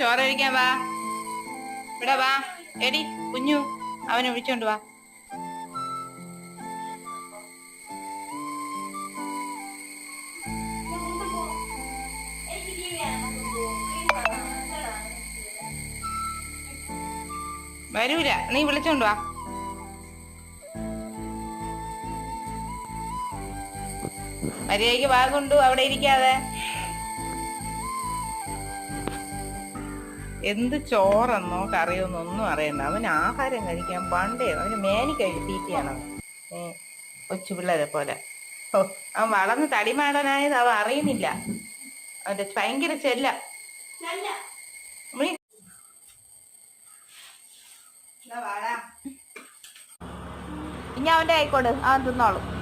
ചോറ് കഴിക്കാൻ വാ. ഇവിടെ വാ. എടി കുഞ്ഞു അവനെ വിളിച്ചോണ്ട് വാ. വരൂല നീ വിളിച്ചോണ്ട് വാ. മര്യാദയ്ക്ക് വാ കൊണ്ടു അവിടെ ഇരിക്കാതെ. എന്ത് ചോറെന്നോ കറിയോന്നോ ഒന്നും അറിയണ്ട. അവൻ ആഹാരം കഴിക്കാൻ പണ്ടേ അവന് മേനി കഴിത്തീറ്റിയാണ് കൊച്ചു പിള്ളേരെ പോലെ. ഓ അവൻ വളർന്ന് തടിമാടനായത് അവൻ അറിയുന്നില്ല. അവന്റെ ഭയങ്കര ചെല്ല. ഇനി അവന്റെ ആയിക്കോട് അവൻ തിന്നോളും.